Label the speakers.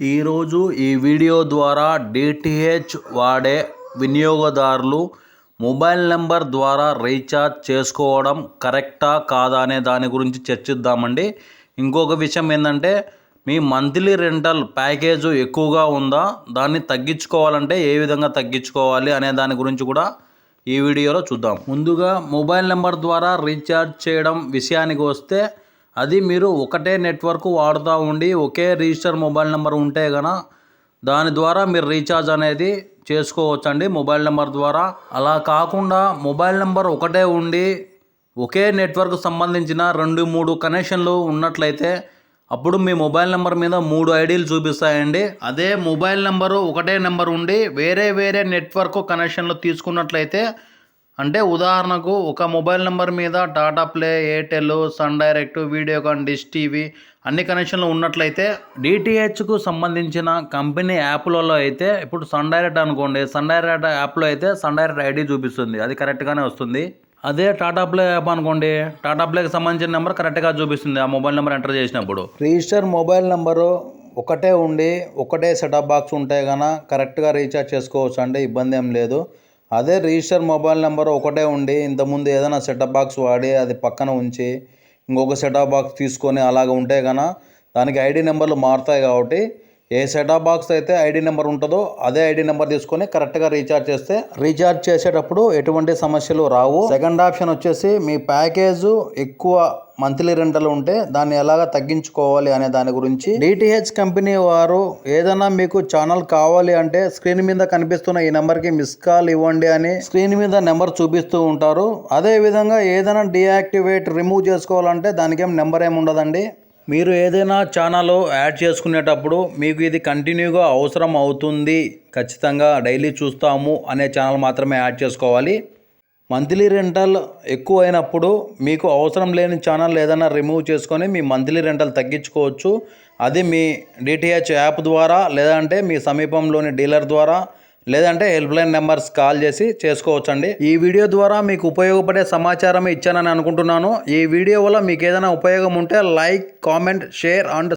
Speaker 1: ఈరోజు ఈ వీడియో ద్వారా డిటిహెచ్ వాడే వినియోగదారులు మొబైల్ నెంబర్ ద్వారా రీఛార్జ్ చేసుకోవడం కరెక్టా కాదా అనే దాని గురించి చర్చిద్దామండి. ఇంకొక విషయం ఏంటంటే మీ మంత్లీ రెంటల్ ప్యాకేజ్ ఎక్కువగా ఉందా? దాన్ని తగ్గించుకోవాలంటే ఏ విధంగా తగ్గించుకోవాలి అనే దాని గురించి కూడా ఈ వీడియోలో చూద్దాం. ముందుగా మొబైల్ నెంబర్ ద్వారా రీఛార్జ్ చేయడం విషయానికి వస్తే అది మీరు ఒకటే నెట్వర్క్ వాడుతూ ఉండి ఒకే రిజిస్టర్ మొబైల్ నెంబర్ ఉంటే గన దాని ద్వారా మీరు రీఛార్జ్ అనేది చేసుకోవచ్చండి మొబైల్ నెంబర్ ద్వారా. అలా కాకుండా మొబైల్ నెంబర్ ఒకటే ఉండి ఒకే నెట్వర్క్ సంబంధించిన రెండు మూడు కనెక్షన్లు ఉన్నట్లయితే అప్పుడు మీ మొబైల్ నెంబర్ మీద మూడు ఐడీలు చూపిస్తాయండి. అదే మొబైల్ నెంబరు ఒకటే నెంబర్ ఉండి వేరే వేరే నెట్వర్క్ కనెక్షన్లు తీసుకున్నట్లయితే అంటే ఉదాహరణకు ఒక మొబైల్ నెంబర్ మీద Tata play Airtel Sun Direct Videocon Dish TV అన్ని కనెక్షన్లు ఉన్నట్లయితే డిటిహెచ్కు సంబంధించిన కంపెనీ యాప్లలో అయితే ఇప్పుడు సన్ డైరెక్ట్ అనుకోండి సన్ డైరెక్ట్ యాప్లో అయితే సన్ డైరెక్ట్ ఐడి చూపిస్తుంది అది కరెక్ట్గానే వస్తుంది. అదే టాటా ప్లే యాప్ అనుకోండి టాటా ప్లేకి సంబంధించిన నెంబర్ కరెక్ట్గా చూపిస్తుంది ఆ మొబైల్ నెంబర్ ఎంటర్ చేసినప్పుడు. రిజిస్టర్ మొబైల్ నెంబరు ఒకటే ఉండి ఒకటే సెటప్ బాక్స్ ఉంటే కనుక కరెక్ట్గా రీఛార్జ్ చేసుకోవచ్చు అంటే ఇబ్బంది ఏం లేదు. అదే రిజిస్టర్ మొబైల్ నెంబర్ ఒకటే ఉండి ఇంతకుముందు ఏదైనా సెటప్ బాక్స్ వాడి అది పక్కన ఉంచి ఇంకొక సెటప్ బాక్స్ తీసుకొని అలాగ ఉంటే కనుక దానికి ఐడి నెంబర్లు మారుతాయి కాబట్టి ఏ సెటాప్ బాక్స్ అయితే ఐడి నెంబర్ ఉంటుందో అదే ఐడి నెంబర్ తీసుకొని కరెక్ట్గా రీఛార్జ్ చేస్తే రీఛార్జ్ చేసేటప్పుడు ఎటువంటి సమస్యలు రావు. సెకండ్ ఆప్షన్ వచ్చేసి మీ ప్యాకేజ్ ఎక్కువ మంత్లీ రెంటలు ఉంటే దాన్ని ఎలాగ తగ్గించుకోవాలి అనే దాని గురించి. డిటిహెచ్ కంపెనీ వారు ఏదైనా మీకు ఛానల్ కావాలి అంటే స్క్రీన్ మీద కనిపిస్తున్న ఈ నెంబర్కి మిస్ కాల్ ఇవ్వండి అని స్క్రీన్ మీద నెంబర్ చూపిస్తూ ఉంటారు. అదే విధంగా ఏదైనా డియాక్టివేట్ రిమూవ్ చేసుకోవాలంటే దానికి ఏం నెంబర్ ఏమి ఉండదండి. మీరు ఏదైనా ఛానల్ యాడ్ చేసుకునేటప్పుడు మీకు ఇది కంటిన్యూగా అవసరం అవుతుంది. ఖచ్చితంగా డైలీ చూస్తాము అనే ఛానల్ మాత్రమే యాడ్ చేసుకోవాలి. మంత్లీ రెంటల్ ఎక్కువ అయినప్పుడు మీకు అవసరం లేని ఛానల్ ఏదైనా రిమూవ్ చేసుకొని మీ మంత్లీ రెంటల్ తగ్గించుకోవచ్చు. అది మీ డిటిహెచ్ యాప్ ద్వారా లేదంటే మీ సమీపంలోని డీలర్ ద్వారా లేదంటే హెల్ప్ లైన్ నెంబర్స్ కాల్ చేసి చేసుకోవచ్చండి. ఈ వీడియో ద్వారా మీకు ఉపయోగపడే సమాచారం ఇచ్చానని అనుకుంటున్నాను. ఈ వీడియో వల్ల మీకు ఏదైనా ఉపయోగం ఉంటే లైక్ కామెంట్ షేర్ అండ్